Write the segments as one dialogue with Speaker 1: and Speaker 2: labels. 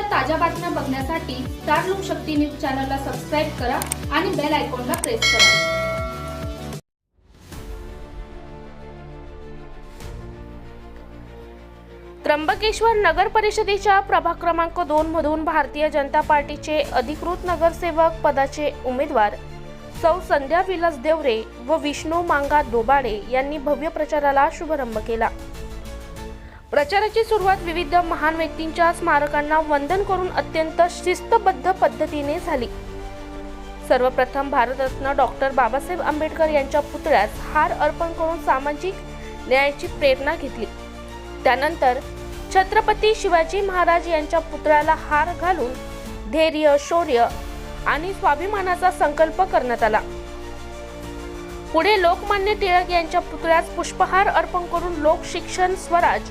Speaker 1: तर ताज्या बातम्या बघण्यासाठी स्टार लोकशक्ती न्यूज चॅनलला सबस्क्राईब करा आणि बेल आयकॉनला प्रेस करा.
Speaker 2: त्र्यंबकेश्वर नगर परिषदेच्या प्रभाग क्रमांक दोन मधून भारतीय जनता पार्टीचे अधिकृत नगरसेवक पदाचे उमेदवार सौ संध्या विलास देवरे व विष्णू मांगा दोबाडे यांनी भव्य प्रचाराला शुभारंभ केला. प्रचाराची सुरुवात विविध महान व्यक्तींच्या स्मारकांना वंदन करून अत्यंत शिस्तबद्ध पद्धतीने झाली. सर्वप्रथम भारतरत्न डॉक्टर बाबासाहेब आंबेडकर यांच्या पुतळ्यास हार अर्पण करून सामाजिक न्यायाची प्रेरणा घेतली. त्यानंतर छत्रपती शिवाजी महाराज यांच्या पुतळ्याला हार घालून धैर्य शौर्य आणि स्वाभिमानाचा संकल्प करण्यात आला. पुढे लोकमान्य टिळक यांच्या पुतळ्यास पुष्पहार अर्पण करून लोक शिक्षण स्वराज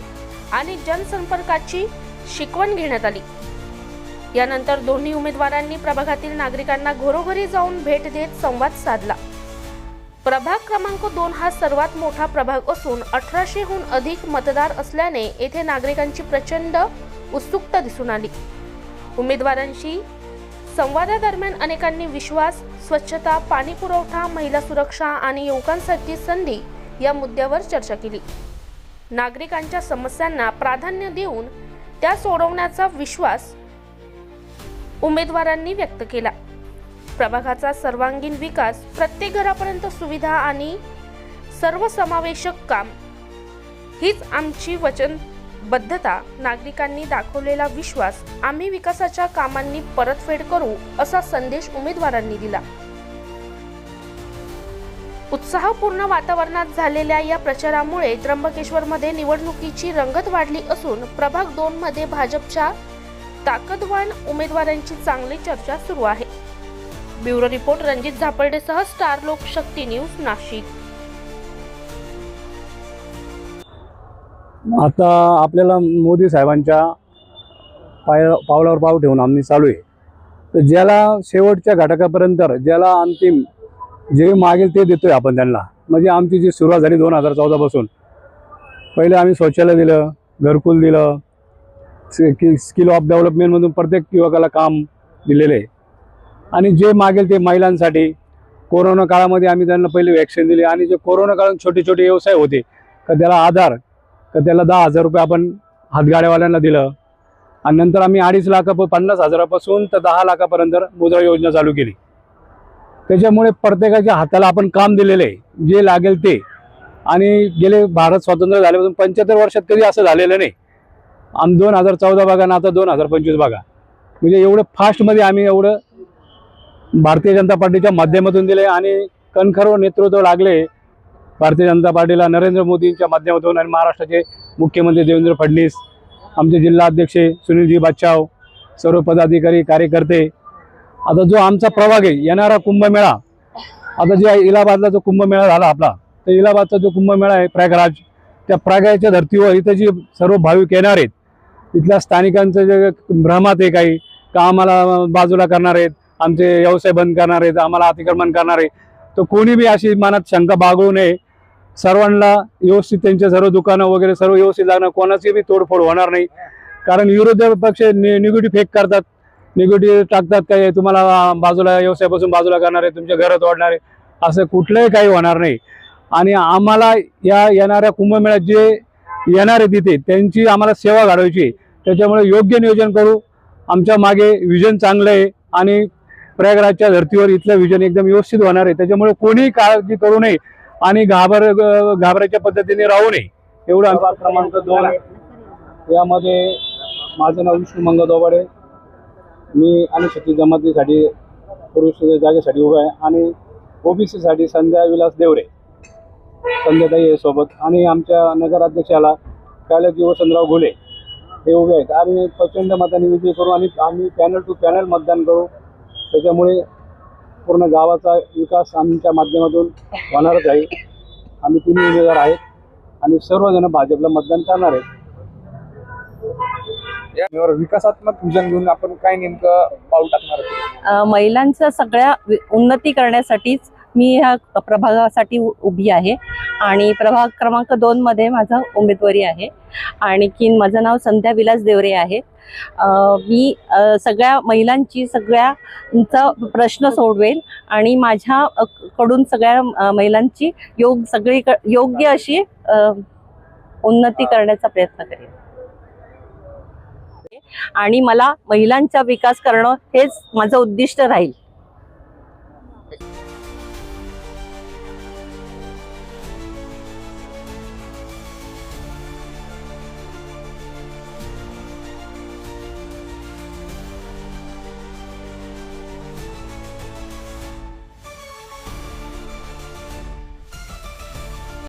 Speaker 2: आणि जनसंपर्काची शिकवण घेण्यात आली. यानंतर दोन्ही उमेदवारांनी प्रभागातील नागरिकांना घरोघरी जाऊन भेट देत संवाद साधला. प्रभाग क्रमांक दोन हा सर्वात मोठा प्रभाग असून अठराशेहून अधिक मतदार असल्याने येथे नागरिकांची प्रचंड उत्सुकता दिसून आली. उमेदवारांशी संवादादरम्यान अनेकांनी विश्वास स्वच्छता पाणी पुरवठा महिला सुरक्षा आणि युवकांसाठी संधी या मुद्द्यावर चर्चा केली. नागरिकांच्या समस्यांना प्राधान्य देऊन त्या सोडवण्याचा विश्वास उमेदवारांनी व्यक्त केला. प्रभागाचा सर्वांगीण विकास प्रत्येक घरापर्यंत सुविधा आणि सर्वसमावेशक काम हीच आमची वचनबद्धता. नागरिकांनी दाखवलेला विश्वास आम्ही विकासाच्या कामांनी परतफेड करू असा संदेश उमेदवारांनी दिला. उत्साहपूर्ण वातावरणात झालेल्या या प्रचारामुळे त्र्यंबकेश्वरमध्ये निवडणुकीची रंगत वाढली असून प्रभाग दोनमध्ये भाजपच्या ताकदवान उमेदवारांची चांगली चर्चा सुरू आहे. ब्युरो रिपोर्ट रणजित झापर्डेसह स्टार लोकशक्ती न्यूज नाशिक.
Speaker 3: आता आपल्याला मोदी साहेबांच्या पाय पावलावर पाव ठेवून आम्ही चालू आहे. तर ज्याला शेवटच्या घटकापर्यंत ज्याला अंतिम जे मागेल ते देतोय आपण त्यांना. म्हणजे आमची जी सुरुवात झाली दोन हजार चौदापासून पहिले आम्ही शौचालय दिलं घरकुल दिलं स्किल ऑफ डेव्हलपमेंटमधून प्रत्येक युवकाला काम दिलेलं आहे. आणि जे मागेल ते महिलांसाठी. कोरोना काळामध्ये आम्ही त्यांना पहिले वॅक्सिन दिली आणि जे कोरोना काळात छोटे छोटे व्यवसाय होते तर त्याला आधार तर त्याला दहा हजार रुपये आपण हातगाड्यावाल्यांना दिलं. आणि नंतर आम्ही अडीच लाख पन्नास हजारापासून तर दहा लाखापर्यंत मुद्रा योजना चालू केली. त्याच्यामुळे प्रत्येकाच्या हाताला आपण काम दिलेलं आहे जे लागेल ते. आणि गेले भारत स्वातंत्र्य झाल्यापासून पंच्याहत्तर वर्षात कधी असं झालेलं नाही. आम दोन हजार चौदा बघा ना आता दोन हजार पंचवीस बघा. म्हणजे एवढं फास्टमध्ये आम्ही एवढं भारतीय जनता पार्टीच्या माध्यमातून दिले आणि कणखर नेतृत्व लागले. भारतीय जनता पार्टीला नरेंद्र मोदींच्या माध्यमातून आणि महाराष्ट्राचे मुख्यमंत्री देवेंद्र फडणवीस आमचे जिल्हा अध्यक्ष सुनीलजी बादशाव सर्व पदाधिकारी कार्यकर्ते आता जो आमचा प्रभाग आहे येणारा कुंभमेळा आता जे इलाहाबादला जो कुंभमेळा झाला आपला तर इलाहाबादचा जो कुंभमेळा आहे प्रयागराज त्या प्रयागराजच्या धर्तीवर इथं जी सर्व भाविक येणार आहेत इथल्या स्थानिकांचं जे भ्रमात आहे काही का आम्हाला बाजूला करणार आहेत आमचे व्यवसाय बंद करणार आहेत आम्हाला अतिक्रमण करणार आहे तर कोणी बी अशी मनात शंका बाळगू नये. सर्वांना व्यवस्थित त्यांचे सर्व दुकानं वगैरे सर्व व्यवस्थित लागणार कोणाची बी तोडफोड होणार नाही. कारण विरोधी पक्ष निगेटिव्ह फेक करतात. निगेटिव्ह टाकतात काय तुम्हाला बाजूला व्यवसायापासून बाजूला करणार आहे तुमच्या घरात वाढणार आहे असं कुठलंही काही होणार नाही. आणि आम्हाला या येणाऱ्या कुंभमेळ्यात जे येणार आहे तिथे त्यांची आम्हाला सेवा घडवायची आहे. त्याच्यामुळे योग्य नियोजन करू. आमच्या मागे विजन चांगलं आहे आणि प्रयागराजच्या धर्तीवर इथलं विजन एकदम व्यवस्थित होणार आहे. त्याच्यामुळे कोणीही काळजी करू नये आणि घाबर घाबरायच्या पद्धतीने राहू नये. एवढं क्रमांक दोन यामध्ये माझं नाव विष्णू मंग दोबाडे मी अनुसूचित जमातीसाठी पुरुष जागेसाठी उभा आहे आणि ओबीसीसाठी संध्या विलास देवरे संध्याताई आहे सोबत. आणि आमच्या नगराध्यक्षाला कैलासजी वसंतराव घोले हे उभे आहेत. आणि प्रचंड मताने विजय करू आणि आम्ही पॅनल टू पॅनल मतदान करू. त्याच्यामुळे पूर्ण गावाचा विकास आमच्या माध्यमातून होणारच आहे. आम्ही तिन्ही उमेदवार आहेत आणि सर्वजण भाजपला मतदान करणार आहेत.
Speaker 4: यावर विकासात्मक विजन घेऊन आपण काय नेमकं पाऊल टाकणार आहोत?
Speaker 5: महिलांच्या सगळ्या वि- उन्नती करण्यासाठीच मी ह्या प्रभागासाठी उ- उभी आहे. आणि प्रभाग क्रमांक दोन मध्ये माझा उमेदवारी आहे. आणखीन माझं नाव संध्या विलास देवरे आहे. मी सगळ्या महिलांची सगळ्यांचा प्रश्न सोडवेल आणि माझ्या अ, कडून सगळ्या महिलांची योग सगळी योग्य अशी उन्नती करण्याचा प्रयत्न करेन. आणि मला महिलांचा विकास करणं हेच माझं उद्दिष्ट राहील.